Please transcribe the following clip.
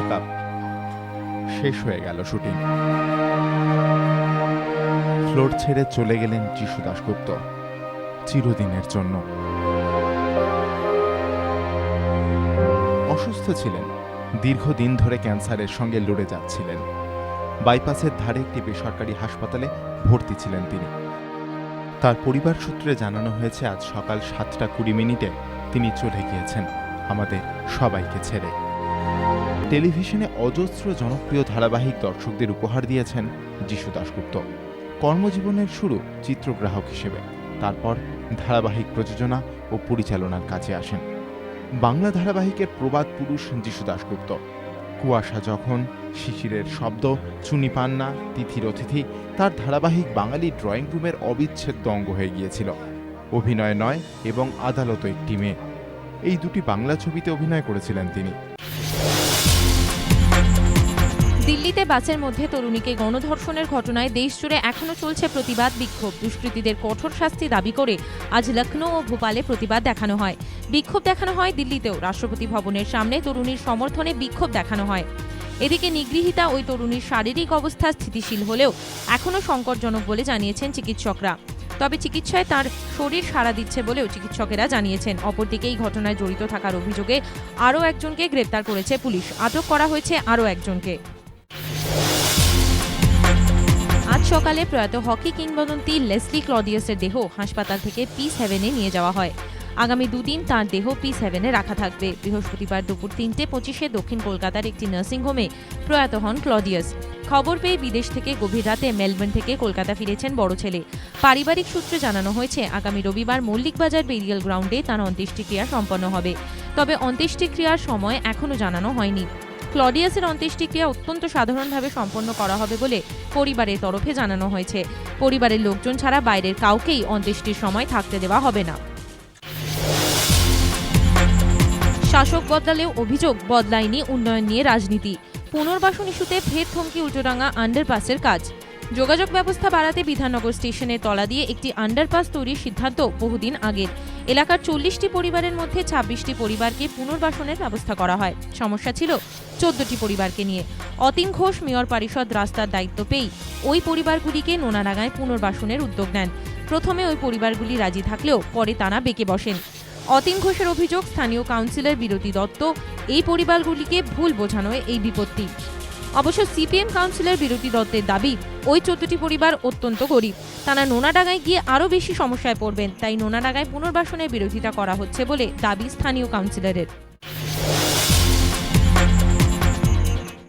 Pack শেষ হয়ে গেল শুটিং। ফ্লোর ছেড়ে চলে গেলেন যিশু দাশগুপ্ত, চিরদিনের জন্য। অসুস্থ ছিলেন। দীর্ঘদিন ধরে ক্যান্সারের সঙ্গে লড়ে যাচ্ছিলেন। বাইপাসের ধারে একটি বেসরকারি হাসপাতালে ভর্তি ছিলেন তিনি। তার পরিবার সূত্রে জানানো হয়েছে, আজ সকাল সাতটা কুড়ি মিনিটে তিনি চলে গিয়েছেন। আমাদের সবাইকে ছেড়ে। টেলিভিশনে অজস্র জনপ্রিয় ধারাবাহিক দর্শকদের উপহার দিয়েছেন যিশু দাশগুপ্ত। কর্মজীবনের শুরু চিত্রগ্রাহক হিসেবে। তারপর ধারাবাহিক প্রযোজনা ও পরিচালনার কাজে আসেন। বাংলা ধারাবাহিকের প্রবাদ পুরুষ যিশু দাশগুপ্ত। কুয়াশা যখন, শিশিরের শব্দ, চুনি পান্না, তিথির অতিথি, তার ধারাবাহিক বাঙালি ড্রয়িং রুমের অবিচ্ছেদ্য অঙ্গ হয়ে গিয়েছিল। অভিনয় নয় এবং আদালত একটি মেয়ে। এই দুটি বাংলা ছবিতে অভিনয় করেছিলেন তিনি। দিল্লিতে বাসের মধ্যে তরুণীকে গণধর্ষণের ঘটনায় দেশজুড়ে এখনও চলছে প্রতিবাদ, বিক্ষোভ। দুষ্কৃতীদের কঠোর শাস্তি দাবি করে আজ লখনৌ ও ভোপালে প্রতিবাদ দেখানো হয়। বিক্ষোভ দেখানো হয় দিল্লিতেও। রাষ্ট্রপতি ভবনের সামনে তরুণীর সমর্থনে বিক্ষোভ দেখানো হয়। এদিকে নিগৃহীতা ওই তরুণীর শারীরিক অবস্থা স্থিতিশীল হলেও এখনও সংকটজনক বলে জানিয়েছেন চিকিৎসকরা। তবে চিকিৎসায় তার শরীর সাড়া দিচ্ছে বলেও চিকিৎসকেরা জানিয়েছেন। অপরদিকে এই ঘটনায় জড়িত থাকার অভিযোগে আরও একজনকে গ্রেপ্তার করেছে পুলিশ। আটক করা হয়েছে আরও একজনকে। সকালে প্রয়াত হকি কিংবদন্তি লেসলি ক্লডিয়াসের দেহ হাসপাতাল থেকে পিস হেভেনে নিয়ে যাওয়া হয়। আগামী দুদিন তার দেহ পিস হেভেনে রাখা থাকবে। বৃহস্পতিবার দুপুর তিনটে পঁচিশে দক্ষিণ কলকাতার একটি নার্সিংহোমে প্রয়াত হন ক্লডিয়াস খবর পেয়ে বিদেশ থেকে গভীর রাতে মেলবোর্ন থেকে কলকাতা ফিরেছেন বড় ছেলে। পারিবারিক সূত্রে জানানো হয়েছে, আগামী রবিবার মল্লিকবাজার বেরিয়াল গ্রাউন্ডে তার অন্ত্যেষ্টিক্রিয়া সম্পন্ন হবে। তবে অন্ত্যেষ্টিক্রিয়ার সময় এখনও জানানো হয়নি। ক্লডিয়াসের অন্ত্যেষ্টিক্রিয়া অত্যন্ত সাধারণভাবে সম্পন্ন করা হবে বলে পরিবারের তরফে জানানো হয়েছে। পরিবারের লোকজন ছাড়া বাইরের কাউকেই অন্ত্যেষ্টির সময় থাকতে দেওয়া হবে না। শাসক বদলালেও অভিযোগ, বদলায়নি উন্নয়ন নিয়ে রাজনীতি। পুনর্বাসন ইস্যুতে ফের থমকি উল্টোডাঙ্গা আন্ডারপাসের কাজ। যোগাযোগ ব্যবস্থা বাড়াতে বিধাননগর স্টেশনের তলা দিয়ে একটি আন্ডারপাস তৈরির সিদ্ধান্ত বহুদিন আগের। এলাকার চল্লিশটি পরিবারের মধ্যে ছাব্বিশটি পরিবারকে পুনর্বাসনের ব্যবস্থা করা হয়। সমস্যা ছিল চোদ্দটি পরিবারকে নিয়ে। অতীন ঘোষ মেয়র পরিষদ রাস্তার দায়িত্ব পেয়েই ওই পরিবারগুলিকে নোনাডাঙ্গায় পুনর্বাসনের উদ্যোগ নেন। প্রথমে ওই পরিবারগুলি রাজি থাকলেও পরে তারা বেঁকে বসেন। অতীন ঘোষের অভিযোগ, স্থানীয় কাউন্সিলর বিরতি দত্ত, এই পরিবারগুলিকে ভুল বোঝানোয় এই বিপত্তি। অবশ্য সিপিএম কাউন্সিলর বিরতি দত্তের দাবি, ওই চোদ্দটি পরিবার অত্যন্ত গরিব। তারা নোনাডাঙ্গায় গিয়ে আরও বেশি সমস্যায় পড়বেন, তাই নোনাডাঙ্গায় পুনর্বাসনের বিরোধিতা করা হচ্ছে বলে দাবি স্থানীয় কাউন্সিলরের।